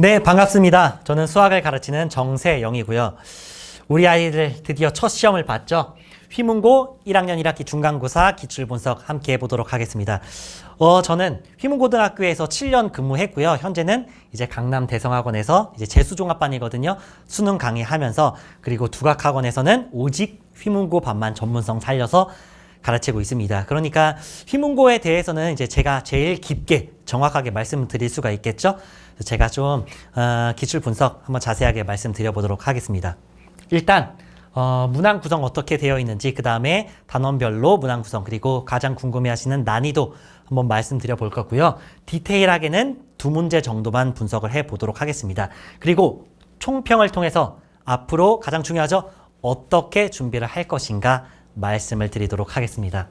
네, 반갑습니다. 저는 수학을 가르치는 정세영이고요. 우리 아이들 드디어 첫 시험을 봤죠. 휘문고 1학년 1학기 중간고사 기출분석 함께 해보도록 하겠습니다. 어, 저는 휘문고등학교에서 7년 근무했고요. 현재는 이제 강남 대성학원에서 이제 재수종합반이거든요. 수능 강의하면서 그리고 두각학원에서는 오직 휘문고 반만 전문성 살려서 가르치고 있습니다. 그러니까 휘문고에 대해서는 이제 제가 제일 깊게 정확하게 말씀드릴 수가 있겠죠. 제가 좀 어, 기출 분석 한번 자세하게 말씀드려 보도록 하겠습니다. 일단 어, 문항 구성 어떻게 되어 있는지 그 다음에 단원별로 문항 구성 그리고 가장 궁금해하시는 난이도 한번 말씀드려 볼 거고요. 디테일하게는 두 문제 정도만 분석을 해 보도록 하겠습니다. 그리고 총평을 통해서 앞으로 가장 중요하죠. 어떻게 준비를 할 것인가 말씀을 드리도록 하겠습니다.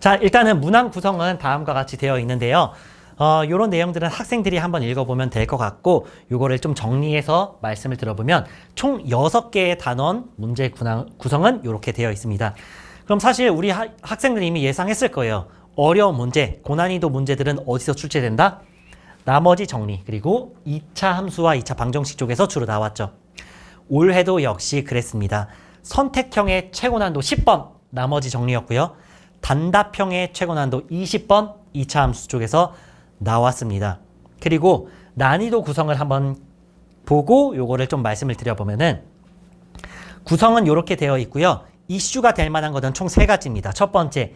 자, 일단은 문항 구성은 다음과 같이 되어 있는데요. 어, 요런 내용들은 학생들이 한번 읽어보면 될 것 같고, 요거를 좀 정리해서 말씀을 들어보면 총 6개의 단원 문제 구성은 이렇게 되어 있습니다. 그럼 사실 우리 하- 학생들이 이미 예상했을 거예요. 어려운 문제, 고난이도 문제들은 어디서 출제된다? 나머지 정리, 그리고 2차 함수와 2차 방정식 쪽에서 주로 나왔죠. 올해도 역시 그랬습니다. 선택형의 최고난도 10번 나머지 정리였고요. 단답형의 최고난도 20번 2차 함수 쪽에서 나왔습니다. 그리고 난이도 구성을 한번 보고 요거를 좀 말씀을 드려보면은 구성은 이렇게 되어 있고요. 이슈가 될 만한 것은 총 세 가지입니다. 첫 번째,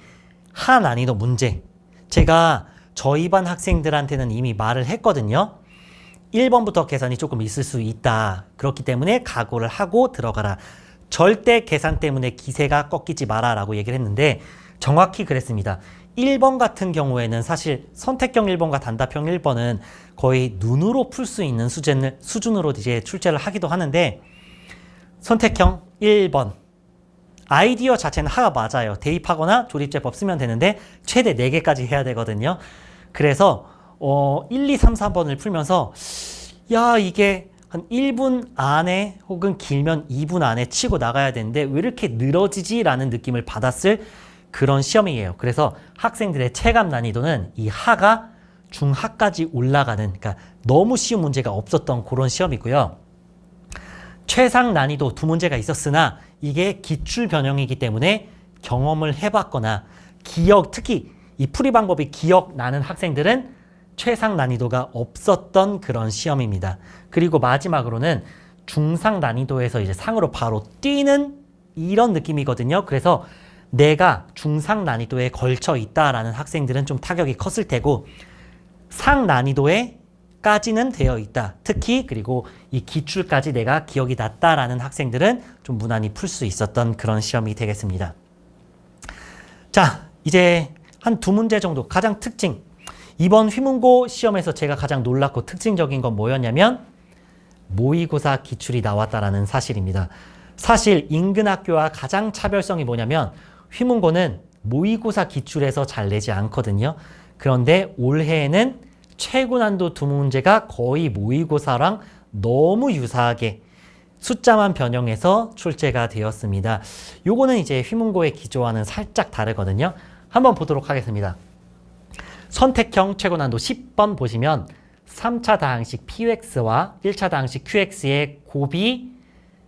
하난이도 문제. 제가 저희 반 학생들한테는 이미 말을 했거든요. 1번부터 계산이 조금 있을 수 있다. 그렇기 때문에 각오를 하고 들어가라. 절대 계산 때문에 기세가 꺾이지 마라 라고 얘기를 했는데 정확히 그랬습니다. 1번 같은 경우에는 사실 선택형 1번과 단답형 1번은 거의 눈으로 풀 수 있는 수준을, 수준으로 이제 출제를 하기도 하는데 선택형 1번 아이디어 자체는 하가 맞아요. 대입하거나 조립제법 쓰면 되는데 최대 4개까지 해야 되거든요. 그래서 어 1, 2, 3, 4번을 풀면서 야 이게 한 1분 안에 혹은 길면 2분 안에 치고 나가야 되는데 왜 이렇게 늘어지지 라는 느낌을 받았을 그런 시험이에요. 그래서 학생들의 체감 난이도는 이 하가 중하까지 올라가는 그러니까 너무 쉬운 문제가 없었던 그런 시험이고요. 최상 난이도 두 문제가 있었으나 이게 기출 변형이기 때문에 경험을 해봤거나 기억 특히 이 풀이 방법이 기억나는 학생들은 최상 난이도가 없었던 그런 시험입니다. 그리고 마지막으로는 중상 난이도에서 이제 상으로 바로 뛰는 이런 느낌이거든요. 그래서 내가 중상 난이도에 걸쳐 있다라는 학생들은 좀 타격이 컸을 테고 상 난이도에 까지는 되어 있다. 특히 그리고 이 기출까지 내가 기억이 났다라는 학생들은 좀 무난히 풀 수 있었던 그런 시험이 되겠습니다. 자, 이제 한 두 문제 정도 가장 특징. 이번 휘문고 시험에서 제가 가장 놀랍고 특징적인 건 뭐였냐면 모의고사 기출이 나왔다라는 사실입니다. 사실 인근 학교와 가장 차별성이 뭐냐면 휘문고는 모의고사 기출에서 잘 내지 않거든요. 그런데 올해에는 최고 난도 두 문제가 거의 모의고사랑 너무 유사하게 숫자만 변형해서 출제가 되었습니다. 요거는 이제 휘문고의 기조와는 살짝 다르거든요. 한번 보도록 하겠습니다. 선택형 최고난도 10번 보시면 3차 다항식 PX와 1차 다항식 QX의 곱이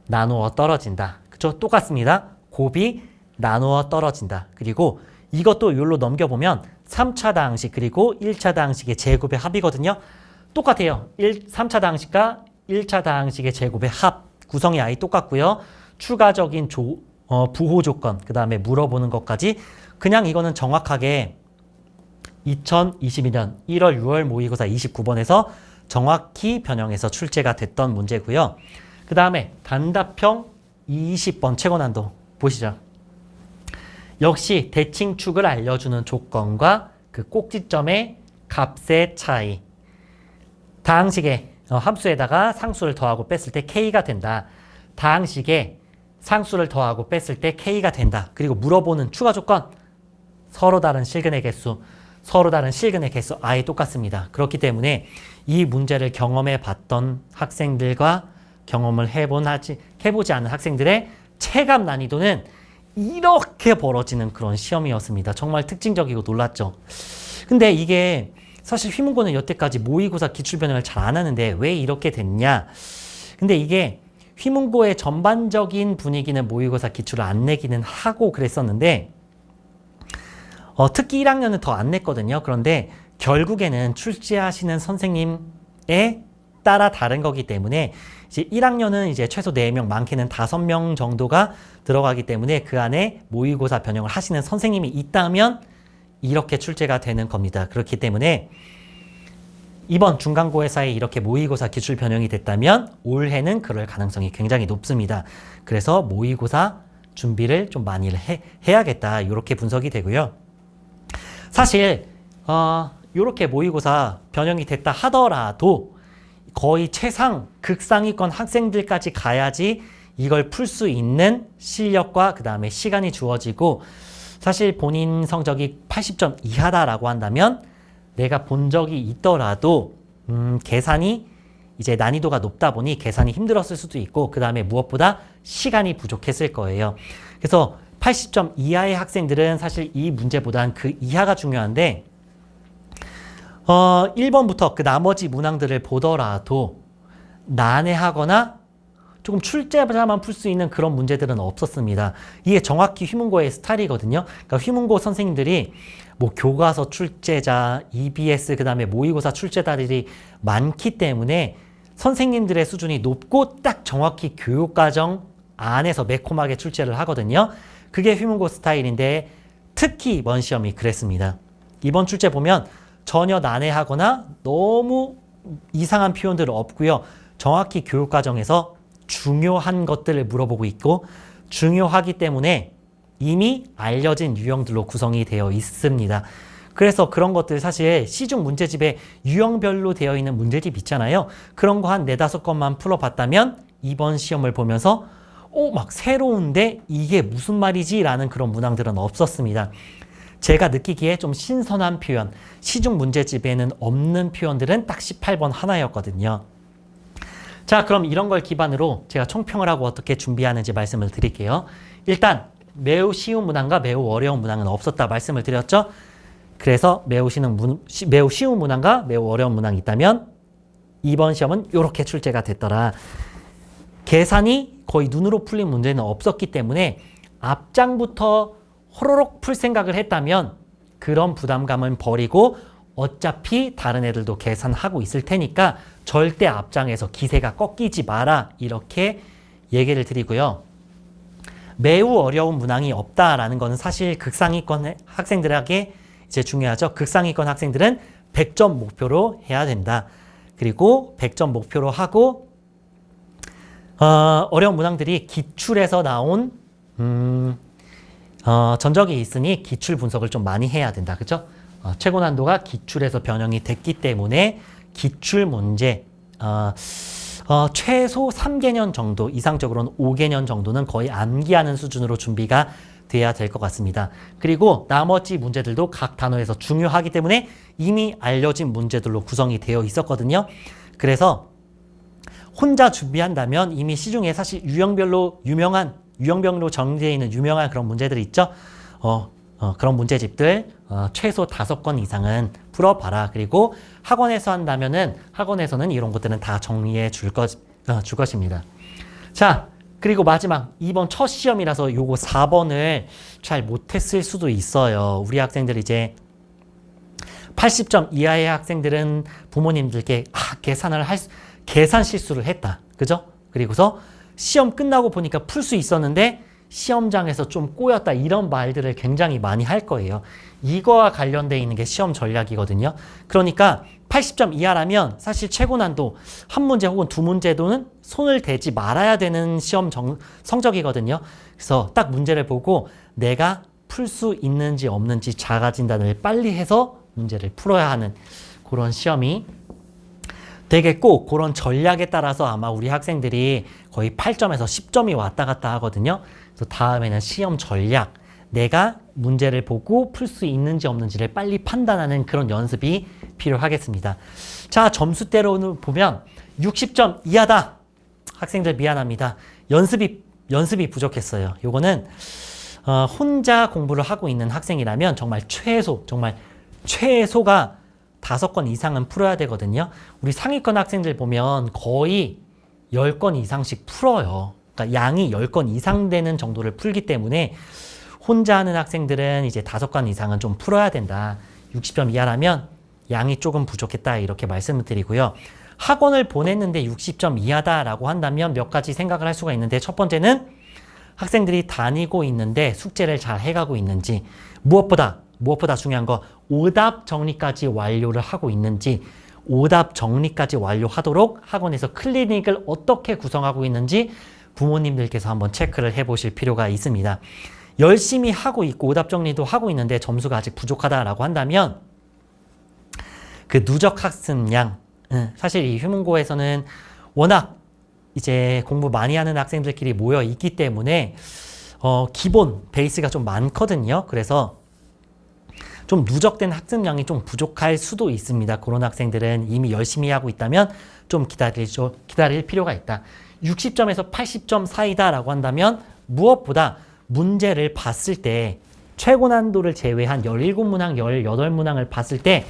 나누어 떨어진다. 그죠? 똑같습니다. 곱이 나누어 떨어진다. 그리고 이것도 여기로 넘겨보면 3차 다항식 그리고 1차 다항식의 제곱의 합이거든요. 똑같아요. 1, 3차 다항식과 1차 다항식의 제곱의 합. 구성이 아예 똑같고요. 추가적인 조, 어, 부호 조건, 그 다음에 물어보는 것까지 그냥 이거는 정확하게 2022년 1월 6월 모의고사 29번에서 정확히 변형해서 출제가 됐던 문제고요. 그 다음에 단답형 20번 최고 난도 보시죠. 역시 대칭축을 알려주는 조건과 그 꼭지점의 값의 차이. 다항식의 어, 함수에다가 상수를 더하고 뺐을 때 k가 된다. 다항식에 상수를 더하고 뺐을 때 k가 된다. 그리고 물어보는 추가 조건 서로 다른 실근의 개수, 서로 다른 실근의 개수 아예 똑같습니다. 그렇기 때문에 이 문제를 경험해 봤던 학생들과 경험을 해본 하지 해보지 않은 학생들의 체감 난이도는 이렇게 벌어지는 그런 시험이었습니다. 정말 특징적이고 놀랐죠. 근데 이게 사실 휘문고는 여태까지 모의고사 기출 변형을 잘 안 하는데 왜 이렇게 됐냐? 근데 이게 휘문고의 전반적인 분위기는 모의고사 기출을 안 내기는 하고 그랬었는데 어, 특히 1학년은 더 안 냈거든요. 그런데 결국에는 출제하시는 선생님에 따라 다른 거기 때문에 이제 1학년은 이제 최소 4명, 많게는 5명 정도가 들어가기 때문에 그 안에 모의고사 변형을 하시는 선생님이 있다면 이렇게 출제가 되는 겁니다. 그렇기 때문에 이번 중간고사에 이렇게 모의고사 기출 변형이 됐다면 올해는 그럴 가능성이 굉장히 높습니다. 그래서 모의고사 준비를 좀 많이 해, 해야겠다. 이렇게 분석이 되고요. 사실 어, 이렇게 모의고사 변형이 됐다 하더라도 거의 최상 극상위권 학생들까지 가야지 이걸 풀 수 있는 실력과 그 다음에 시간이 주어지고 사실 본인 성적이 80점 이하다라고 한다면 내가 본 적이 있더라도 음, 계산이 이제 난이도가 높다 보니 계산이 힘들었을 수도 있고 그 다음에 무엇보다 시간이 부족했을 거예요. 그래서 80점 이하의 학생들은 사실 이 문제보단 그 이하가 중요한데 어, 1번부터 그 나머지 문항들을 보더라도 난해하거나 조금 출제자만 풀 수 있는 그런 문제들은 없었습니다. 이게 정확히 휘문고의 스타일이거든요. 그러니까 휘문고 선생님들이 뭐 교과서 출제자, EBS 그다음에 모의고사 출제자들이 많기 때문에 선생님들의 수준이 높고 딱 정확히 교육과정 안에서 매콤하게 출제를 하거든요. 그게 휘문고 스타일인데 특히 이번 시험이 그랬습니다. 이번 출제 보면 전혀 난해하거나 너무 이상한 표현들 없고요. 정확히 교육 과정에서 중요한 것들을 물어보고 있고 중요하기 때문에 이미 알려진 유형들로 구성이 되어 있습니다. 그래서 그런 것들 사실 시중 문제집에 유형별로 되어 있는 문제집 있잖아요. 그런 거 한 네다섯 건만 풀어봤다면 이번 시험을 보면서 오, 막 새로운데 이게 무슨 말이지? 라는 그런 문항들은 없었습니다. 제가 느끼기에 좀 신선한 표현, 시중 문제집에는 없는 표현들은 딱 18번 하나였거든요. 자, 그럼 이런 걸 기반으로 제가 총평을 하고 어떻게 준비하는지 말씀을 드릴게요. 일단 매우 쉬운 문항과 매우 어려운 문항은 없었다 말씀을 드렸죠. 그래서 매우 문, 시, 매우 쉬운 문항과 매우 어려운 문항이 있다면 이번 시험은 이렇게 출제가 됐더라. 계산이 거의 눈으로 풀린 문제는 없었기 때문에 앞장부터 호로록 풀 생각을 했다면 그런 부담감은 버리고 어차피 다른 애들도 계산하고 있을 테니까 절대 앞장에서 기세가 꺾이지 마라 이렇게 얘기를 드리고요. 매우 어려운 문항이 없다라는 것은 사실 극상위권 학생들에게 이제 중요하죠. 극상위권 학생들은 100점 목표로 해야 된다. 그리고 100점 목표로 하고 어, 어려운 문항들이 기출에서 나온 음, 어, 전적이 있으니 기출 분석을 좀 많이 해야 된다. 그죠? 어, 최고 난도가 기출에서 변형이 됐기 때문에 기출 문제 어, 어, 최소 3개년 정도 이상적으로는 5개년 정도는 거의 암기하는 수준으로 준비가 돼야 될 것 같습니다. 그리고 나머지 문제들도 각 단어에서 중요하기 때문에 이미 알려진 문제들로 구성이 되어 있었거든요. 그래서 혼자 준비한다면 이미 시중에 사실 유형별로 유명한 유형별로 정제되어 있는 유명한 그런 문제들이 있죠. 어, 어, 그런 문제집들 어, 최소 다섯 건 이상은 풀어봐라. 그리고 학원에서 한다면은 학원에서는 이런 것들은 다 정리해 줄, 것, 어, 줄 것입니다. 자, 그리고 마지막 이번 첫 시험이라서 요거 4번을 잘 못했을 수도 있어요. 우리 학생들 이제 80점 이하의 학생들은 부모님들께 아, 계산을 할 수, 계산 실수를 했다. 그죠? 그리고서 시험 끝나고 보니까 풀 수 있었는데 시험장에서 좀 꼬였다 이런 말들을 굉장히 많이 할 거예요. 이거와 관련돼 있는 게 시험 전략이거든요. 그러니까 80점 이하라면 사실 최고 난도 한 문제 혹은 두 문제도는 손을 대지 말아야 되는 시험 정, 성적이거든요. 그래서 딱 문제를 보고 내가 풀 수 있는지 없는지 자가 진단을 빨리 해서 문제를 풀어야 하는 그런 시험이 되겠고 그런 전략에 따라서 아마 우리 학생들이 거의 8점에서 10점이 왔다 갔다 하거든요. 그래서 다음에는 시험 전략, 내가 문제를 보고 풀 수 있는지 없는지를 빨리 판단하는 그런 연습이 필요하겠습니다. 자, 점수대로는 보면 60점 이하다. 학생들 미안합니다. 연습이 연습이 부족했어요. 요거는 어, 혼자 공부를 하고 있는 학생이라면 정말 최소, 정말 최소가 다섯 건 이상은 풀어야 되거든요. 우리 상위권 학생들 보면 거의 10건 이상씩 풀어요. 그러니까 양이 10건 이상 되는 정도를 풀기 때문에 혼자 하는 학생들은 이제 다섯 건 이상은 좀 풀어야 된다. 60점 이하라면 양이 조금 부족했다. 이렇게 말씀을 드리고요. 학원을 보냈는데 60점 이하다라고 한다면 몇 가지 생각을 할 수가 있는데 첫 번째는 학생들이 다니고 있는데 숙제를 잘 해가고 있는지 무엇보다 무엇보다 중요한 거 오답 정리까지 완료를 하고 있는지 오답 정리까지 완료하도록 학원에서 클리닉을 어떻게 구성하고 있는지 부모님들께서 한번 체크를 해보실 필요가 있습니다. 열심히 하고 있고 오답 정리도 하고 있는데 점수가 아직 부족하다라고 한다면 그 누적 학습량 응, 사실 이 휴문고에서는 워낙 이제 공부 많이 하는 학생들끼리 모여 있기 때문에 어, 기본 베이스가 좀 많거든요. 그래서 좀 누적된 학습량이 좀 부족할 수도 있습니다. 그런 학생들은 이미 열심히 하고 있다면 좀 기다릴, 기다릴 필요가 있다. 60점에서 80점 사이다라고 한다면 무엇보다 문제를 봤을 때 최고 난도를 제외한 17문항, 18문항을 봤을 때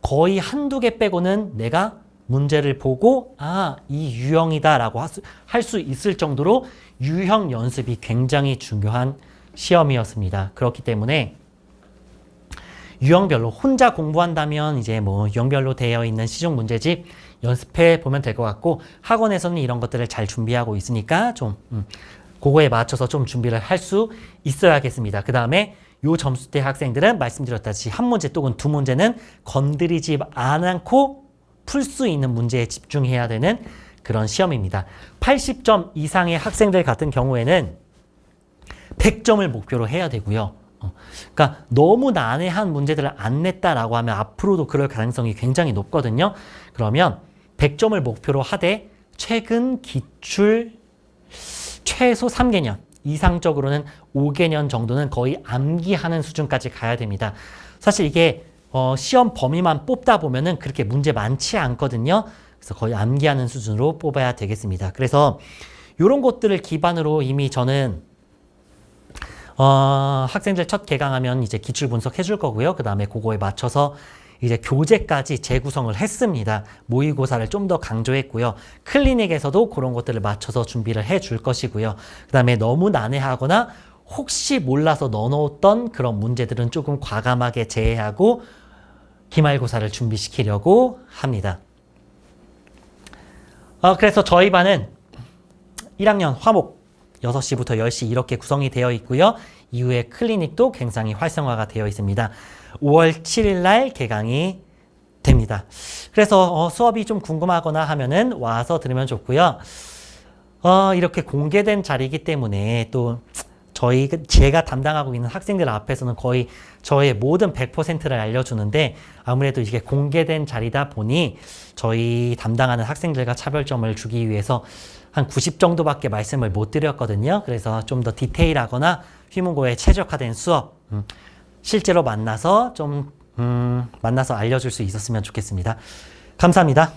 거의 한두 개 빼고는 내가 문제를 보고 아, 이 유형이다라고 할 수 있을 정도로 유형 연습이 굉장히 중요한 시험이었습니다. 그렇기 때문에 유형별로 혼자 공부한다면 이제 뭐 유형별로 되어 있는 시중 문제집 연습해 보면 될 것 같고 학원에서는 이런 것들을 잘 준비하고 있으니까 좀 음, 그거에 맞춰서 좀 준비를 할 수 있어야겠습니다. 그 다음에 요 점수대 학생들은 말씀드렸다시피 한 문제 또는 두 문제는 건드리지 않고 풀 수 있는 문제에 집중해야 되는 그런 시험입니다. 80점 이상의 학생들 같은 경우에는 100점을 목표로 해야 되고요. 어, 그러니까 너무 난해한 문제들을 안 냈다라고 하면 앞으로도 그럴 가능성이 굉장히 높거든요. 그러면 100점을 목표로 하되 최근 기출 최소 3개년 이상적으로는 5개년 정도는 거의 암기하는 수준까지 가야 됩니다. 사실 이게 어, 시험 범위만 뽑다 보면은 그렇게 문제 많지 않거든요. 그래서 거의 암기하는 수준으로 뽑아야 되겠습니다. 그래서 이런 것들을 기반으로 이미 저는 어, 학생들 첫 개강하면 이제 기출 분석 해줄 거고요. 그 다음에 그거에 맞춰서 이제 교재까지 재구성을 했습니다. 모의고사를 좀 더 강조했고요. 클리닉에서도 그런 것들을 맞춰서 준비를 해 줄 것이고요. 그 다음에 너무 난해하거나 혹시 몰라서 넣어놓았던 그런 문제들은 조금 과감하게 제외하고 기말고사를 준비시키려고 합니다. 어, 그래서 저희 반은 1학년 화목 6시부터 10시 이렇게 구성이 되어 있고요. 이후에 클리닉도 굉장히 활성화가 되어 있습니다. 5월 7일 날 개강이 됩니다. 그래서 어, 수업이 좀 궁금하거나 하면은 와서 들으면 좋고요. 어, 이렇게 공개된 자리이기 때문에 또 저희 제가 담당하고 있는 학생들 앞에서는 거의 저의 모든 100%를 알려주는데 아무래도 이게 공개된 자리다 보니 저희 담당하는 학생들과 차별점을 주기 위해서 한 90 정도밖에 말씀을 못 드렸거든요. 그래서 좀 더 디테일하거나 휘문고에 최적화된 수업 음, 실제로 만나서 좀 음, 만나서 알려줄 수 있었으면 좋겠습니다. 감사합니다.